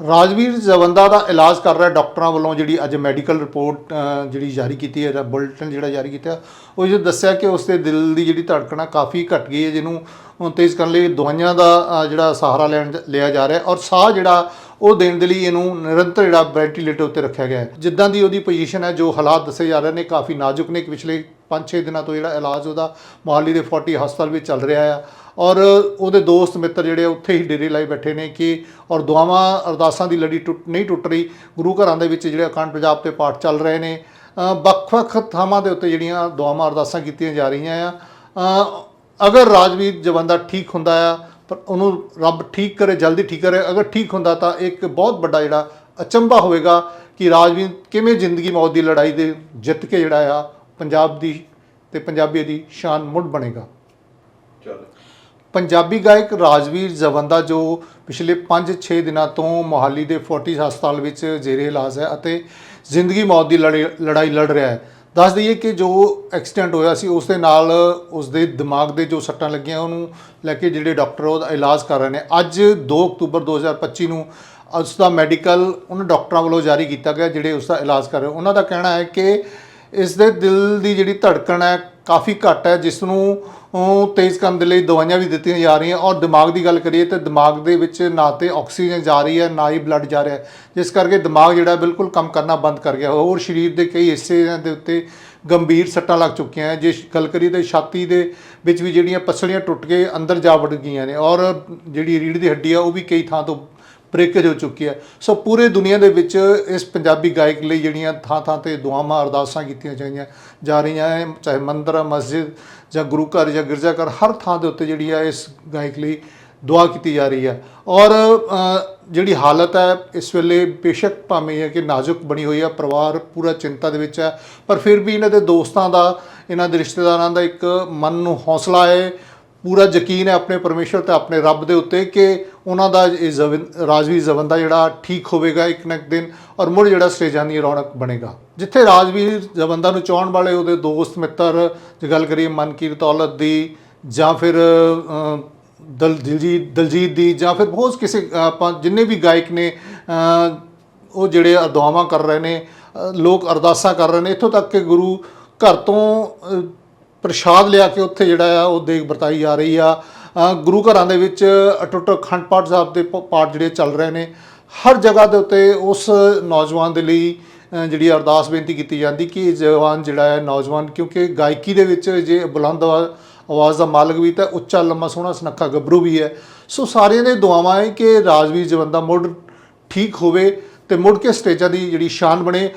ਰਾਜਵੀਰ ਜਵੰਦਾ ਦਾ ਇਲਾਜ ਕਰ ਰਿਹਾ ਡਾਕਟਰਾਂ ਵੱਲੋਂ ਜਿਹੜੀ ਅੱਜ ਮੈਡੀਕਲ ਰਿਪੋਰਟ ਜਿਹੜੀ ਜਾਰੀ ਕੀਤੀ ਹੈ ਬੁਲੇਟਿਨ ਜਿਹੜਾ ਜਾਰੀ ਕੀਤਾ, ਉਹ ਜੋ ਦੱਸਿਆ ਕਿ ਉਸ ਦੇ ਦਿਲ ਦੀ ਜਿਹੜੀ ਧੜਕਣ ਆ ਕਾਫੀ ਘਟ ਗਈ ਹੈ, ਜਿਹਨੂੰ ਤੇਜ਼ ਕਰਨ ਲਈ ਦਵਾਈਆਂ ਦਾ ਜਿਹੜਾ ਸਹਾਰਾ ਲੈਣ ਲਿਆ ਜਾ ਰਿਹਾ ਔਰ ਸਾਹ ਜਿਹੜਾ ਉਹ ਦੇਣ ਦੇ ਲਈ ਇਹਨੂੰ ਨਿਰੰਤਰ ਜਿਹੜਾ ਵੈਂਟੀਲੇਟਰ ਉੱਤੇ ਰੱਖਿਆ ਗਿਆ ਹੈ। ਜਿੱਦਾਂ ਦੀ ਉਹਦੀ ਪੋਜੀਸ਼ਨ ਹੈ, ਜੋ ਹਾਲਾਤ ਦੱਸੇ ਜਾ ਰਹੇ ਨੇ, ਕਾਫੀ ਨਾਜ਼ੁਕ ਨੇ ਕਿ ਪਿਛਲੇ 5-6 ਦਿਨਾਂ ਤੋਂ ਜਿਹੜਾ ਇਲਾਜ ਉਹਦਾ ਮੋਹਾਲੀ ਦੇ 40 ਹਸਪਤਾਲ ਵਿੱਚ ਚੱਲ ਰਿਹਾ ਆ। ਔਰ ਉਹਦੇ ਦੋਸਤ ਮਿੱਤਰ ਜਿਹੜੇ ਆ, ਉੱਥੇ ਹੀ ਡੇਰੇ ਲਾਈ ਬੈਠੇ ਨੇ ਕਿ ਔਰ ਦੁਆਵਾਂ ਅਰਦਾਸਾਂ ਦੀ ਲੜੀ ਟੁੱਟ, ਨਹੀਂ ਟੁੱਟ ਰਹੀ। ਗੁਰੂ ਘਰਾਂ ਦੇ ਵਿੱਚ ਜਿਹੜੇ ਅਖੰਡ ਪੰਜਾਬ ਤੇ ਪਾਠ ਚੱਲ ਰਹੇ ਨੇ। ਵੱਖ-ਵੱਖ ਥਾਵਾਂ ਦੇ ਉੱਤੇ ਜਿਹੜੀਆਂ ਦੁਆਵਾਂ ਅਰਦਾਸਾਂ ਕੀਤੀਆਂ ਜਾ ਰਹੀਆਂ ਆ। ਅਗਰ ਰਾਜਵੀਰ ਜਵੰਦਾ ਠੀਕ ਹੁੰਦਾ ਆ, ਪਰ ਉਹਨੂੰ ਰੱਬ ਠੀਕ ਕਰੇ, ਜਲਦੀ ਠੀਕ ਕਰੇ, ਅਗਰ ਠੀਕ ਹੁੰਦਾ ਤਾਂ ਇੱਕ ਬਹੁਤ ਵੱਡਾ ਜਿਹੜਾ ਅਚੰਭਾ ਹੋਵੇਗਾ ਕਿ ਰਾਜਵੀਰ ਕਿਵੇਂ ਜ਼ਿੰਦਗੀ ਮੌਤ ਦੀ ਲੜਾਈ ਦੇ ਜਿੱਤ ਕੇ ਜਿਹੜਾ ਆ ਪੰਜਾਬ ਦੀ ਤੇ ਪੰਜਾਬੀ ਦੀ ਸ਼ਾਨ ਮੁੜ ਬਣੇਗਾ। ਚਲ। ਪੰਜਾਬੀ ਗਾਇਕ ਰਾਜਵੀਰ ਜਵੰਦਾ ਜੋ ਪਿਛਲੇ 5-6 ਦਿਨਾਂ ਤੋਂ ਮੋਹਾਲੀ ਦੇ 40 ਹਸਪਤਾਲ ਵਿੱਚ ਜੇਰੇ ਇਲਾਜ ਹੈ ਅਤੇ ਜ਼ਿੰਦਗੀ ਮੌਤ ਦੀ ਲੜੀ- ਲੜਾਈ ਲੜ ਰਿਹਾ ਹੈ। ਦੱਸ ਦਈਏ ਕਿ ਜੋ ਐਕਸੀਡੈਂਟ ਹੋਇਆ ਸੀ ਉਸ ਦੇ ਨਾਲ ਉਸ ਦੇ ਦਿਮਾਗ ਦੇ ਜੋ ਸੱਟਾਂ ਲੱਗੀਆਂ ਉਹਨੂੰ ਲੈ ਕੇ ਜਿਹੜੇ ਡਾਕਟਰ ਉਹਦਾ ਇਲਾਜ ਕਰ ਰਹੇ ਨੇ। ਅੱਜ 2 ਅਕਤੂਬਰ 2025 ਨੂੰ ਉਸ ਦਾ ਮੈਡੀਕਲ ਉਹਨਾਂ ਡਾਕਟਰਾਂ ਵੱਲੋਂ ਜਾਰੀ ਕੀਤਾ ਗਿਆ ਜਿਹੜੇ ਉਸ ਦਾ ਇਲਾਜ ਕਰ ਰਹੇ ਉਹਨਾਂ ਦਾ ਕਹਿਣਾ ਹੈ ਕਿ ਇਸ ਦੇ ਦਿਲ ਦੀ ਜਿਹੜੀ ਧੜਕਣ ਹੈ ਕਾਫੀ ਘੱਟ ਹੈ ਜਿਸ ਨੂੰ ਉਹ ਤੇਜ਼ ਕਰਨ ਦੇ ਲਈ ਦਵਾਈਆਂ ਵੀ ਦਿੱਤੀਆਂ ਜਾ ਰਹੀਆਂ। ਔਰ ਦਿਮਾਗ ਦੀ ਗੱਲ ਕਰੀਏ ਤਾਂ ਦਿਮਾਗ ਦੇ ਵਿੱਚ ਨਾ ਤੇ ਆਕਸੀਜਨ ਜਾ ਰਹੀ ਹੈ, ਨਾ ਹੀ ਬਲੱਡ ਜਾ ਰਿਹਾ ਜਿਸ ਕਰਕੇ ਦਿਮਾਗ ਜਿਹੜਾ ਬਿਲਕੁਲ ਕੰਮ ਕਰਨਾ ਬੰਦ ਕਰ ਗਿਆ। ਹੋਰ ਸਰੀਰ ਦੇ ਕਈ ਹਿੱਸੇ ਦੇ ਉੱਤੇ ਗੰਭੀਰ ਸੱਟਾਂ ਲੱਗ ਚੁੱਕੀਆਂ ਹੈ। ਜੇ ਗੱਲ ਕਰੀਏ ਤਾਂ ਛਾਤੀ ਦੇ ਵਿੱਚ ਵੀ ਜਿਹੜੀਆਂ ਪਸਲੀਆਂ ਟੁੱਟ ਕੇ ਅੰਦਰ ਜਾ ਵੜ ਗਈਆਂ ਨੇ। ਔਰ ਜਿਹੜੀ ਰੀੜ੍ਹ ਦੀ ਹੱਡੀ ਆ ਉਹ ਵੀ ਕਈ ਥਾਂ ਤੋਂ ਬ੍ਰੇਕੇਜ ਹੋ ਚੁੱਕੀ ਹੈ। ਸੋ ਪੂਰੇ ਦੁਨੀਆ ਦੇ ਵਿੱਚ ਇਸ ਪੰਜਾਬੀ ਗਾਇਕ ਲਈ ਜਿਹੜੀਆਂ ਥਾਂ ਥਾਂ ਤੇ ਦੁਆਵਾਂ, ਅਰਦਾਸਾਂ ਕੀਤੀਆਂ ਜਾਈਆਂ, ਜਾ ਰਹੀਆਂ ਹੈ ਚਾਹੇ ਮੰਦਰ, ਮਸਜਿਦ ਜਾਂ ਗੁਰੂ ਘਰ ਜਾਂ ਗਿਰਜਾ ਘਰ, ਹਰ ਥਾਂ ਦੇ ਉੱਤੇ ਜਿਹੜੀ ਹੈ ਇਸ ਗਾਇਕ ਲਈ ਦੁਆ ਕੀਤੀ ਜਾ ਰਹੀ ਹੈ ਔਰ ਜਿਹੜੀ ਹਾਲਤ ਹੈ ਇਸ ਵੇਲੇ ਬੇਸ਼ੱਕ ਭਾਵੇਂ ਹੈ ਕਿ ਨਾਜ਼ੁਕ ਬਣੀ ਹੋਈ ਹੈ ਪਰਿਵਾਰ ਪੂਰਾ ਚਿੰਤਾ ਦੇ ਵਿੱਚ ਹੈ ਪਰ ਫਿਰ ਵੀ ਇਹਨਾਂ ਦੇ ਦੋਸਤਾਂ ਦਾ, ਇਹਨਾਂ ਦੇ ਰਿਸ਼ਤੇਦਾਰਾਂ ਦਾ ਇੱਕ ਮਨ ਨੂੰ ਹੌਸਲਾ ਹੈ ਪੂਰਾ ਯਕੀਨ ਹੈ ਆਪਣੇ ਪਰਮੇਸ਼ਵਰ ਤੇ ਆਪਣੇ ਰੱਬ ਦੇ ਉੱਤੇ ਕਿ ਉਹਨਾਂ ਦਾ ਇਹ ਜ਼ਵਨ- ਰਾਜਵੀਰ ਜ਼ਵੰਦਾ ਜਿਹੜਾ ਠੀਕ ਹੋਵੇਗਾ ਇੱਕ ਨਾ ਇੱਕ ਦਿਨ ਔਰ ਮੁੜ ਜਿਹੜਾ ਸਟੇਜਾਂ ਦੀ ਰੌਣਕ ਬਣੇਗਾ। ਜਿੱਥੇ ਰਾਜਵੀਰ ਜ਼ਵੰਦਾ ਨੂੰ ਚਾਹਣ ਵਾਲੇ ਉਹਦੇ ਦੋਸਤ ਮਿੱਤਰ ਜੇ ਗੱਲ ਕਰੀਏ ਮਨਕੀਰਤ ਔਲਤ ਦੀ ਜਾਂ ਫਿਰ ਦਲ, ਦਿਲਜੀਤ, ਦਲਜੀਤ ਦੀ ਜਾਂ ਫਿਰ ਬਹੁਤ ਕਿਸੇ, ਆਪਾਂ ਜਿੰਨੇ ਵੀ ਗਾਇਕ ਨੇ ਉਹ ਜਿਹੜੇ ਦੁਆਵਾਂ ਕਰ ਰਹੇ ਨੇ ਲੋਕ ਅਰਦਾਸਾਂ ਕਰ ਰਹੇ ਨੇ, ਇੱਥੋਂ ਤੱਕ ਕਿ ਗੁਰੂ ਘਰ ਤੋਂ ਪ੍ਰਸ਼ਾਦ ਲਿਆ ਕੇ ਉੱਥੇ ਜਿਹੜਾ ਆ, ਉਹ ਦੇਗ ਵਰਤਾਈ ਜਾ ਰਹੀ ਆ। ਗੁਰੂ ਘਰਾਂ ਦੇ ਵਿੱਚ ਅਟੁੱਟ ਅਖੰਡ ਪਾਠ ਸਾਹਿਬ ਦੇ ਪ- ਪਾਠ ਜਿਹੜੇ ਚੱਲ ਰਹੇ ਨੇ। ਹਰ ਜਗ੍ਹਾ ਦੇ ਉੱਤੇ ਉਸ ਨੌਜਵਾਨ ਦੇ ਲਈ ਜਿਹੜੀ ਅਰਦਾਸ ਬੇਨਤੀ ਕੀਤੀ ਜਾਂਦੀ ਕਿ ਇਹ ਜਵਾਨ ਜਿਹੜਾ ਹੈ ਨੌਜਵਾਨ, ਕਿਉਂਕਿ ਗਾਇਕੀ ਦੇ ਵਿੱਚ ਜੇ ਬੁਲੰਦ ਆਵਾ- ਆਵਾਜ਼ ਦਾ ਮਾਲਕ ਵੀ ਤਾਂ ਉੱਚਾ, ਲੰਮਾ, ਸੋਹਣਾ, ਸੁਨੱਖਾ ਗੱਭਰੂ ਵੀ ਹੈ। ਸੋ ਸਾਰਿਆਂ ਦੇ ਦੁਆਵਾਂ ਹੈ ਕਿ ਰਾਜਵੀਰ ਜਵੰਦਾ ਮੁੜ ਠੀਕ ਹੋਵੇ ਤੇ ਮੁੜ ਕੇ ਸਟੇਜਾਂ ਦੀ ਜਿਹੜੀ ਸ਼ਾਨ ਬਣੇ।